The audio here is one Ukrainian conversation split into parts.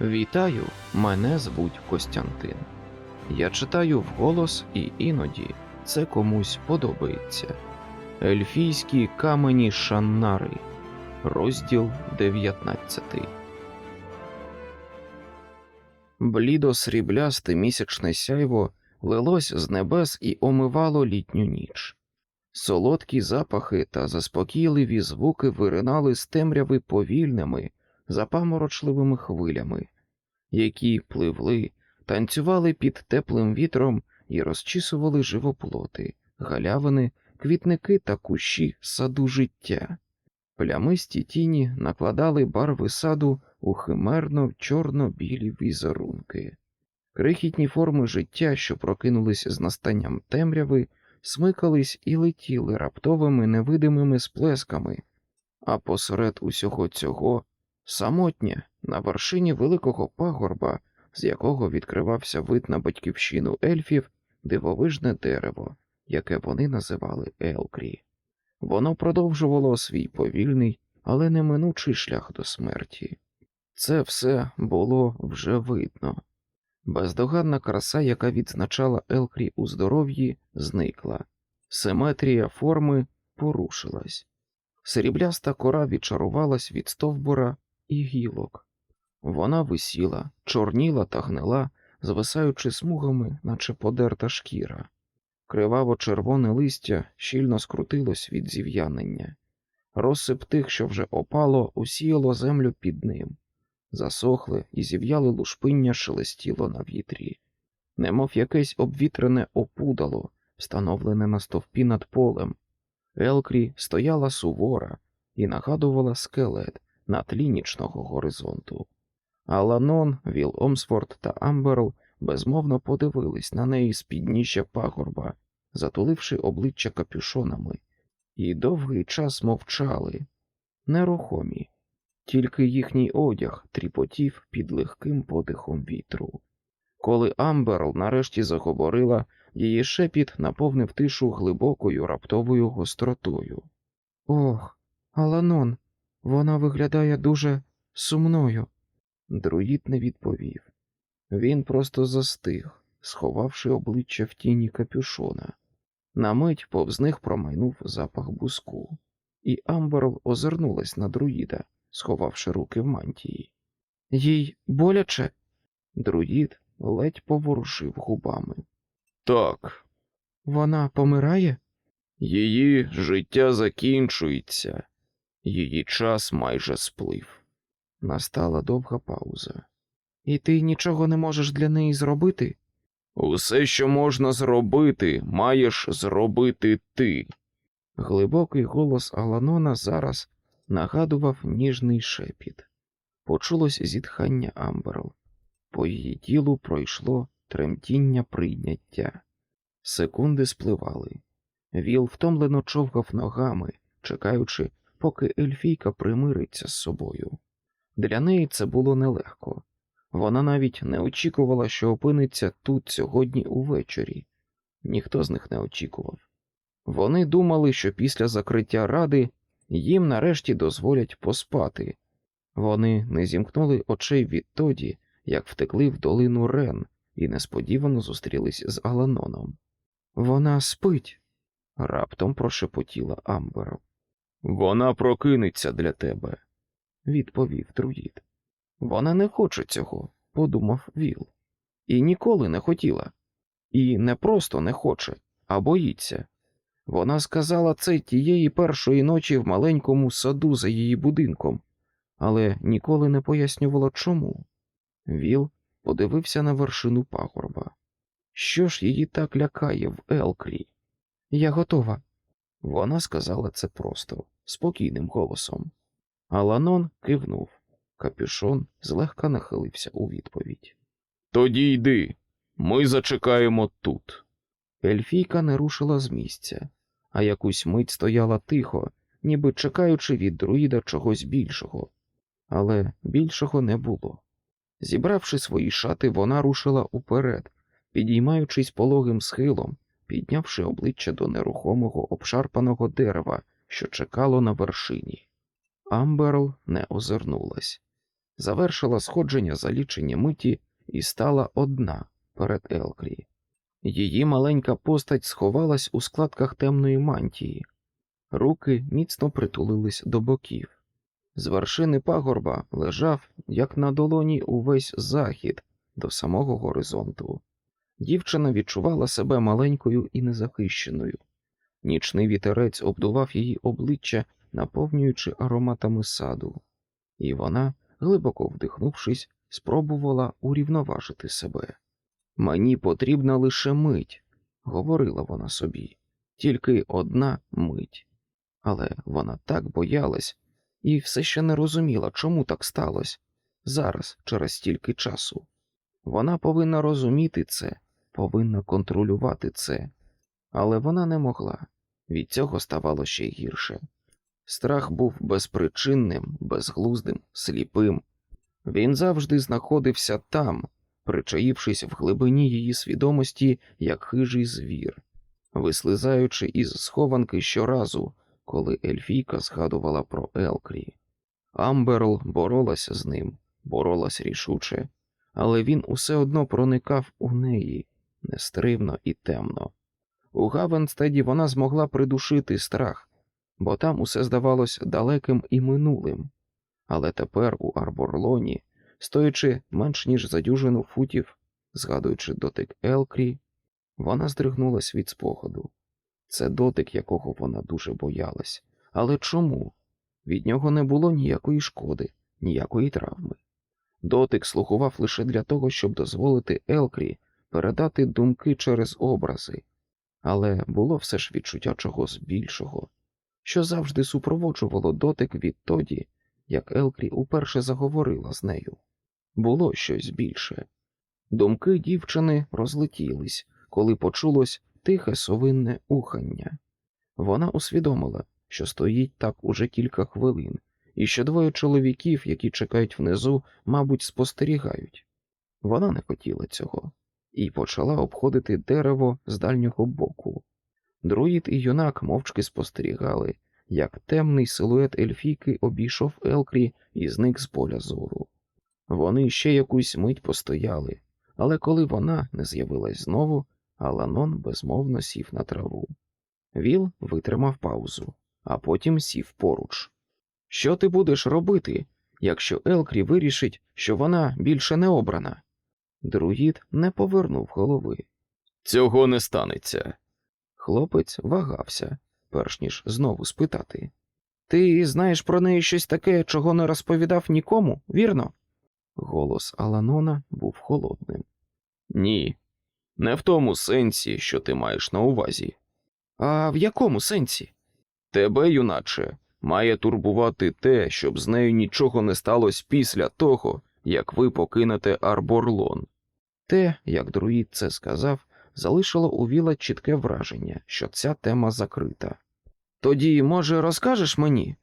Вітаю, мене звуть Костянтин. Я читаю вголос і іноді це комусь подобається. Ельфійські камені Шаннари, розділ 19. Блідо сріблясте місячне сяйво лилось з небес і омивало літню ніч. Солодкі запахи та заспокійливі звуки виринали з темряви повільними, запаморочливими хвилями, які пливли, танцювали під теплим вітром і розчісували живоплоти, галявини, квітники та кущі саду життя. Плямисті тіні накладали барви саду у химерно чорно-білі візерунки. Крихітні форми життя, що прокинулись з настанням темряви, смикались і летіли раптовими невидимими сплесками, а посеред усього цього самотня на вершині великого пагорба, з якого відкривався вид на батьківщину ельфів, дивовижне дерево, яке вони називали Елкрі. Воно продовжувало свій повільний, але неминучий шлях до смерті. Це все було вже видно. Бездоганна краса, яка відзначала Елкрі у здоров'ї, зникла, симетрія форми порушилась, срібляста кора відчарувалась від стовбура гілок. Вона висіла, чорніла та гнила, звисаючи смугами, наче подерта шкіра. Криваво червоне листя щільно скрутилось від зів'янення. Розсип тих, що вже опало, усіяло землю під ним. Засохле і зів'яле лушпиння шелестіло на вітрі, немов якесь обвітрене опудало, встановлене на стовпі над полем. Елкрі стояла сувора і нагадувала скелет на тлі нічного горизонту. Аланон, Віл Омсфорд та Амберл безмовно подивились на неї з підніжжя пагорба, затуливши обличчя капюшонами, і довгий час мовчали, нерухомі, тільки їхній одяг тріпотів під легким подихом вітру. Коли Амберл нарешті заговорила, її шепіт наповнив тишу глибокою раптовою гостротою. Ох, Аланон, вона виглядає дуже сумною. Друїд не відповів. Він просто застиг, сховавши обличчя в тіні капюшона. На мить повз них промайнув запах буску, і Амберл озирнулась на друїда, сховавши руки в мантії. Їй боляче? Друїд ледь поворушив губами. Так. Вона помирає? Її життя закінчується, її час майже сплив. Настала довга пауза. І ти нічого не можеш для неї зробити? Усе, що можна зробити, маєш зробити ти. Глибокий голос Аланона зараз нагадував ніжний шепіт. Почулось зітхання Амберл. По її тілу пройшло тремтіння прийняття. Секунди спливали. Віл втомлено човгав ногами, чекаючи, поки ельфійка примириться з собою. Для неї це було нелегко. Вона навіть не очікувала, що опиниться тут сьогодні увечері. Ніхто з них не очікував. Вони думали, що після закриття ради їм нарешті дозволять поспати. Вони не зімкнули очей відтоді, як втекли в долину Рен і несподівано зустрілись з Аланоном. Вона спить, раптом прошепотіла Амберл. Вона прокинеться для тебе, відповів друїд. Вона не хоче цього, подумав Віл. І ніколи не хотіла. І не просто не хоче, а боїться. Вона сказала це тієї першої ночі в маленькому саду за її будинком, але ніколи не пояснювала чому. Віл подивився на вершину пагорба. Що ж її так лякає в Елкрі? Я готова. Вона сказала це просто, спокійним голосом. Аланон кивнув. Капюшон злегка нахилився у відповідь. Тоді йди, ми зачекаємо тут. Ельфійка не рушила з місця, а якусь мить стояла тихо, ніби чекаючи від друїда чогось більшого, але більшого не було. Зібравши свої шати, вона рушила уперед, підіймаючись пологим схилом, піднявши обличчя до нерухомого обшарпаного дерева, що чекало на вершині. Амберл не озирнулась. завершила сходження за лічені миті і стала одна перед Елкрі. Її маленька постать сховалась у складках темної мантії, руки міцно притулились до боків. З вершини пагорба лежав, як на долоні, увесь захід до самого горизонту. Дівчина відчувала себе маленькою і незахищеною. Нічний вітерець обдував її обличчя, наповнюючи ароматами саду, і вона, глибоко вдихнувшись, спробувала урівноважити себе. Мені потрібна лише мить, говорила вона собі, тільки одна мить. Але вона так боялась і все ще не розуміла, чому так сталося зараз, через стільки часу. Вона повинна розуміти це, повинна контролювати це, але вона не могла. Від цього ставало ще гірше. Страх був безпричинним, безглуздим, сліпим. Він завжди знаходився там, причаївшись в глибині її свідомості, як хижий звір, вислизаючи із схованки щоразу, коли Ельфійка згадувала про Елкрі. Амберл боролася з ним, боролась рішуче, але він усе одно проникав у неї нестривно і темно. У Гавенстеді вона змогла придушити страх, бо там усе здавалось далеким і минулим. Але тепер у Арборлоні, стоячи менш ніж за дюжину футів, згадуючи дотик Елкрі, вона здригнулась від спогаду. Це дотик, якого вона дуже боялась. Але чому? Від нього не було ніякої шкоди, ніякої травми. Дотик слугував лише для того, щоб дозволити Елкрі передати думки через образи, але було все ж відчуття чогось більшого, що завжди супроводжувало дотик відтоді, як Елкрі уперше заговорила з нею. Було щось більше. Думки дівчини розлетілись, коли почулось тихе совинне ухання. Вона усвідомила, що стоїть так уже кілька хвилин, і що двоє чоловіків, які чекають внизу, мабуть, спостерігають. Вона не хотіла цього і почала обходити дерево з дальнього боку. Друїд і юнак мовчки спостерігали, як темний силует ельфійки обійшов Елкрі і зник з поля зору. Вони ще якусь мить постояли, але коли вона не з'явилась знову, Аланон безмовно сів на траву. Віл витримав паузу, а потім сів поруч. Що ти будеш робити, якщо Елкрі вирішить, що вона більше не обрана? Друїд не повернув голови. Цього не станеться. Хлопець вагався, перш ніж знову спитати. Ти знаєш про неї щось таке, чого не розповідав нікому, вірно? Голос Аланона був холодним. Ні. Не в тому сенсі, що ти маєш на увазі. А в якому сенсі? Тебе, юначе, має турбувати те, щоб з нею нічого не сталося після того, як ви покинете Арборлон. Те, як друїд це сказав, залишило у Віла чітке враження, що ця тема закрита. Тоді, може, розкажеш мені,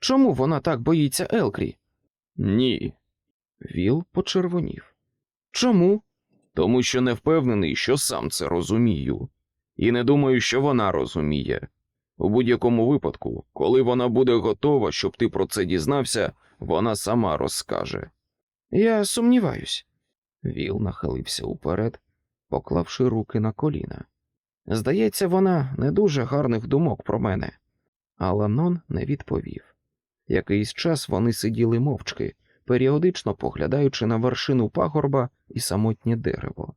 чому вона так боїться Елкрі? Ні. Віл почервонів. Чому? Тому що не впевнений, що сам це розумію, і не думаю, що вона розуміє. У будь-якому випадку, коли вона буде готова, щоб ти про це дізнався, вона сама розкаже. Я сумніваюсь. Віл нахилився уперед, поклавши руки на коліна. Здається, вона не дуже гарних думок про мене. Аланон не відповів. Якийсь час вони сиділи мовчки, періодично поглядаючи на вершину пагорба і самотнє дерево.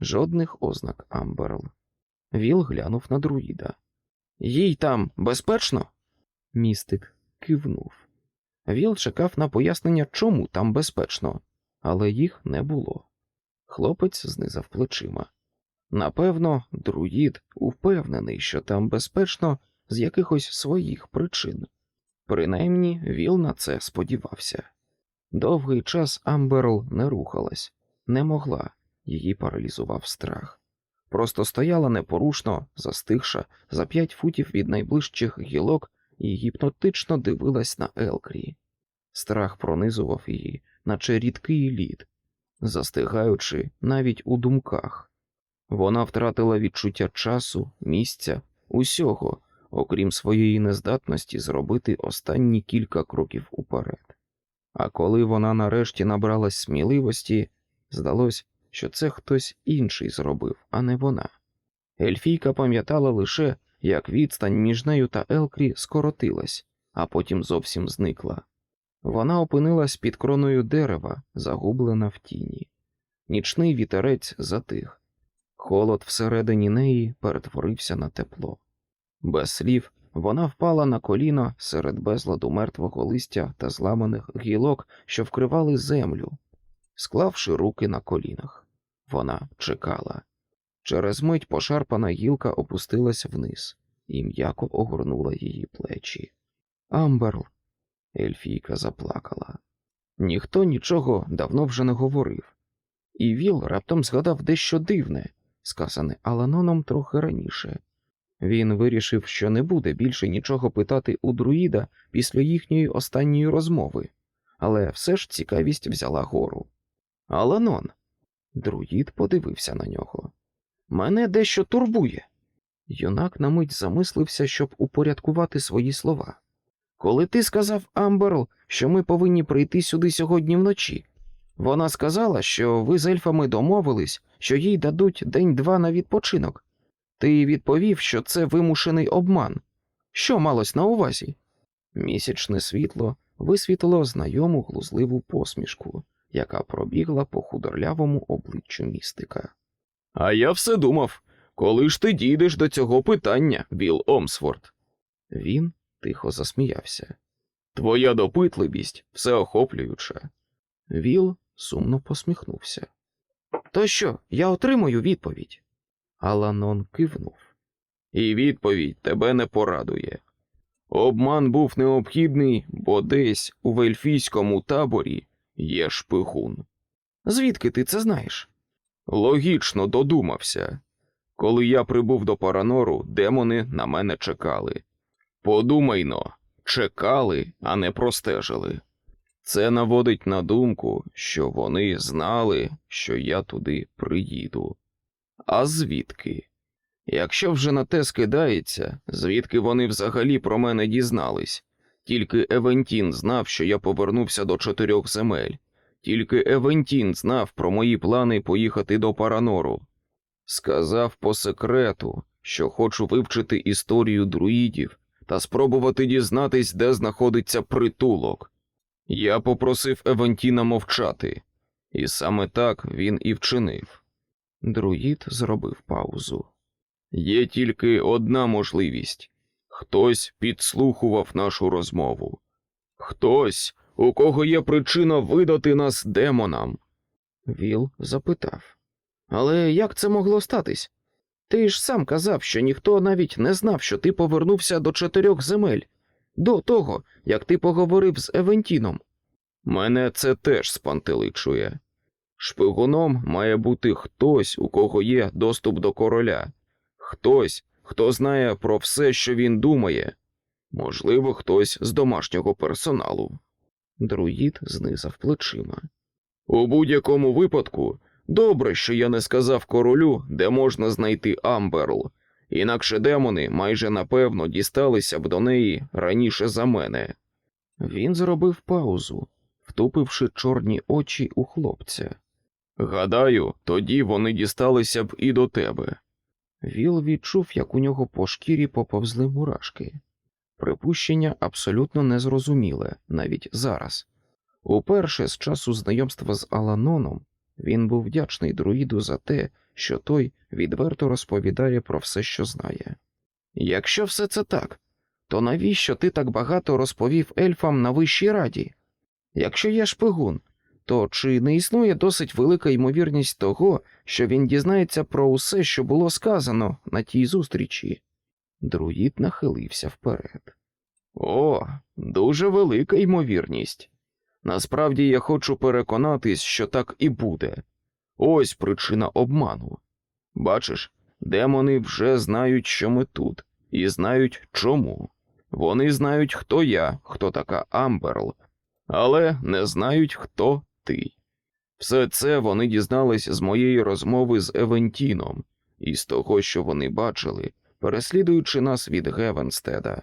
Жодних ознак Амберл. Віл глянув на друїда. Їй там безпечно? Містик кивнув. Віл чекав на пояснення, чому там безпечно, але їх не було. Хлопець знизав плечима. Напевно, друїд упевнений, що там безпечно з якихось своїх причин. Принаймні, Віл на це сподівався. Довгий час Амберл не рухалась, не могла, її паралізував страх. Просто стояла непорушно, застигша за п'ять футів від найближчих гілок і гіпнотично дивилась на Елкрі. Страх пронизував її, наче рідкий лід, застигаючи навіть у думках. Вона втратила відчуття часу, місця, усього, окрім своєї нездатності зробити останні кілька кроків уперед. А коли вона нарешті набралась сміливості, здалось, що це хтось інший зробив, а не вона. Ельфійка пам'ятала лише, як відстань між нею та Елкрі скоротилась, а потім зовсім зникла. Вона опинилась під кроною дерева, загублена в тіні. Нічний вітерець затих. Холод всередині неї перетворився на тепло. Без слів вона впала на коліна серед безладу мертвого листя та зламаних гілок, що вкривали землю, склавши руки на колінах. Вона чекала. Через мить пошарпана гілка опустилась вниз і м'яко огорнула її плечі. Амберл. Ельфійка заплакала. Ніхто нічого давно вже не говорив. І Віл раптом згадав дещо дивне, сказане Аланоном трохи раніше. Він вирішив, що не буде більше нічого питати у друїда після їхньої останньої розмови, але все ж цікавість взяла гору. Аланон. Друїд подивився на нього. Мене дещо турбує. Юнак на мить замислився, щоб упорядкувати свої слова. Коли ти сказав Амберл, що ми повинні прийти сюди сьогодні вночі, вона сказала, що ви з ельфами домовились, що їй дадуть день-два на відпочинок. Ти відповів, що це вимушений обман. Що малось на увазі? Місячне світло висвітлило знайому глузливу посмішку, яка пробігла по худорлявому обличчю містика. А я все думав, коли ж ти дійдеш до цього питання, Біл Омсфорд? Він тихо засміявся. Твоя допитливість всеохоплююча. Віл сумно посміхнувся. То що, я отримую відповідь? Аланон кивнув. І відповідь тебе не порадує. Обман був необхідний, бо десь у вельфійському таборі є шпигун. Звідки ти це знаєш? Логічно додумався. Коли я прибув до Паранору, демони на мене чекали. Подумайно, чекали, а не простежили. Це наводить на думку, що вони знали, що я туди приїду. А звідки? Якщо вже на те скидається, звідки вони взагалі про мене дізнались? Тільки Евентін знав, що я повернувся до чотирьох земель. Тільки Евентін знав про мої плани поїхати до Паранору. Сказав по секрету, що хочу вивчити історію друїдів та спробувати дізнатись, де знаходиться притулок. Я попросив Евентіна мовчати, і саме так він і вчинив. Друїд зробив паузу. Є тільки одна можливість хтось підслухував нашу розмову. Хтось, у кого є причина видати нас демонам. Віл запитав. Але як це могло статись? Ти ж сам казав, що ніхто навіть не знав, що ти повернувся до чотирьох земель, до того, як ти поговорив з Евентіном. Мене це теж спантеличує. Шпигуном має бути хтось, у кого є доступ до короля, хтось, хто знає про все, що він думає, можливо, хтось з домашнього персоналу. Друїд знизав плечима. У будь-якому випадку, добре, що я не сказав королю, де можна знайти Амберл, інакше демони майже напевно дісталися б до неї раніше за мене. Він зробив паузу, втупивши чорні очі у хлопця. Гадаю, тоді вони дісталися б і до тебе. Віл відчув, як у нього по шкірі поповзли мурашки. Припущення абсолютно незрозуміле, навіть зараз. Уперше з часу знайомства з Аланоном він був вдячний друїду за те, що той відверто розповідає про все, що знає. Якщо все це так, то навіщо ти так багато розповів ельфам на вищій раді? Якщо я шпигун, то чи не існує досить велика ймовірність того, що він дізнається про усе, що було сказано на тій зустрічі? Друїд нахилився вперед. О, дуже велика ймовірність. Насправді я хочу переконатись, що так і буде. Ось причина обману. Бачиш, демони вже знають, що ми тут, і знають чому. Вони знають, хто я, хто така Амберл, але не знають, хто ти. Все це вони дізнались з моєї розмови з Евентіном і з того, що вони бачили, переслідуючи нас від Гевенстеда.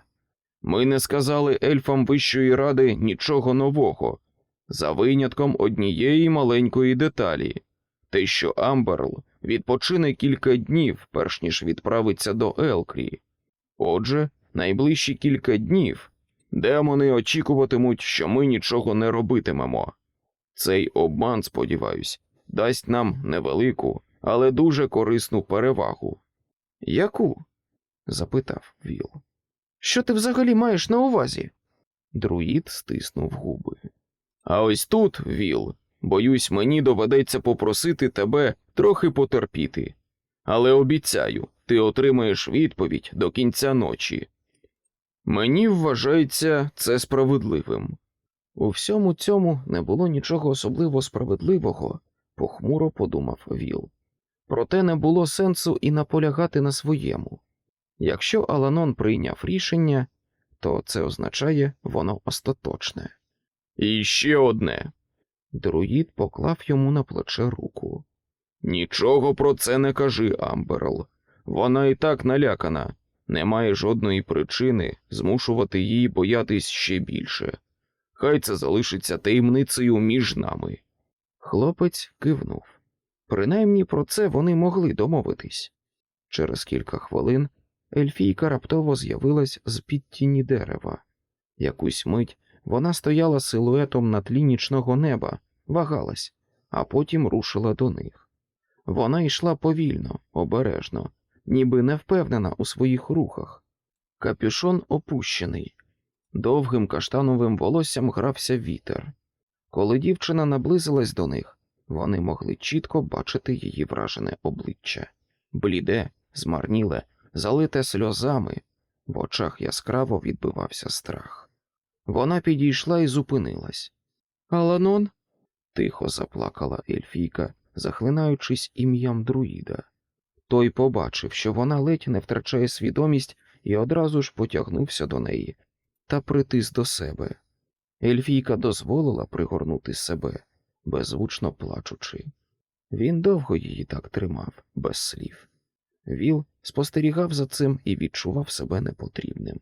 Ми не сказали ельфам Вищої ради нічого нового. За винятком однієї маленької деталі те, що Амберл відпочине кілька днів, перш ніж відправиться до Елкрі. Отже, найближчі кілька днів демони очікуватимуть, що ми нічого не робитимемо. Цей обман, сподіваюсь, дасть нам невелику, але дуже корисну перевагу. Яку? запитав Віл. Що ти взагалі маєш на увазі? Друїд стиснув губи. А ось тут, Віл, боюсь, мені доведеться попросити тебе трохи потерпіти. Але обіцяю, ти отримаєш відповідь до кінця ночі. Мені вважається це справедливим. У всьому цьому не було нічого особливо справедливого, похмуро подумав Віл. Проте не було сенсу і наполягати на своєму. Якщо Аланон прийняв рішення, то це означає воно остаточне. І ще одне Друїд поклав йому на плече руку. нічого про це не кажи, Амберл. Вона і так налякана, немає жодної причини змушувати її боятись ще більше. Хай це залишиться таємницею між нами. Хлопець кивнув. Принаймні про це вони могли домовитись. Через кілька хвилин Ельфійка раптово з'явилась з під тіні дерева. Якусь мить вона стояла силуетом на тлі нічного неба, вагалась, а потім рушила до них. Вона йшла повільно, обережно, ніби не впевнена у своїх рухах. Капюшон опущений, довгим каштановим волоссям грався вітер. Коли дівчина наблизилась до них, вони могли чітко бачити її вражене обличчя бліде, змарніле, залите сльозами, в очах яскраво відбивався страх. Вона підійшла і зупинилась. Аланон? тихо заплакала Ельфійка, захлинаючись ім'ям друїда. Той побачив, що вона ледь не втрачає свідомість і одразу ж потягнувся до неї та притис до себе. Ельфійка дозволила пригорнути себе, беззвучно плачучи. Він довго її так тримав, без слів. Віл спостерігав за цим і відчував себе непотрібним.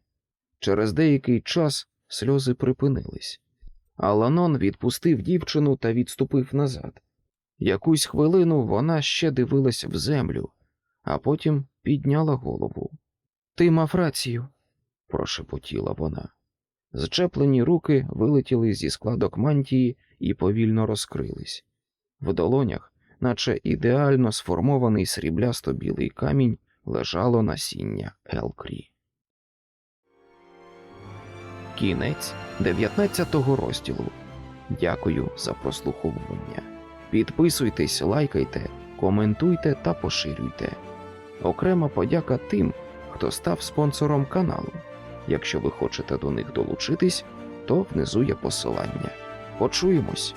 Через деякий час сльози припинились. Аланон відпустив дівчину та відступив назад. Якусь хвилину вона ще дивилась в землю, а потім підняла голову. Ти мав рацію, прошепотіла вона. Зчеплені руки вилетіли зі складок мантії і повільно розкрились. В долонях, наче ідеально сформований сріблясто білий камінь, лежало насіння Елкрі. Кінець 19 розділу. Дякую за прослуховування. Підписуйтесь, лайкайте, коментуйте та поширюйте. Окрема подяка тим, хто став спонсором каналу. Якщо ви хочете до них долучитись, то внизу є посилання. Почуємось!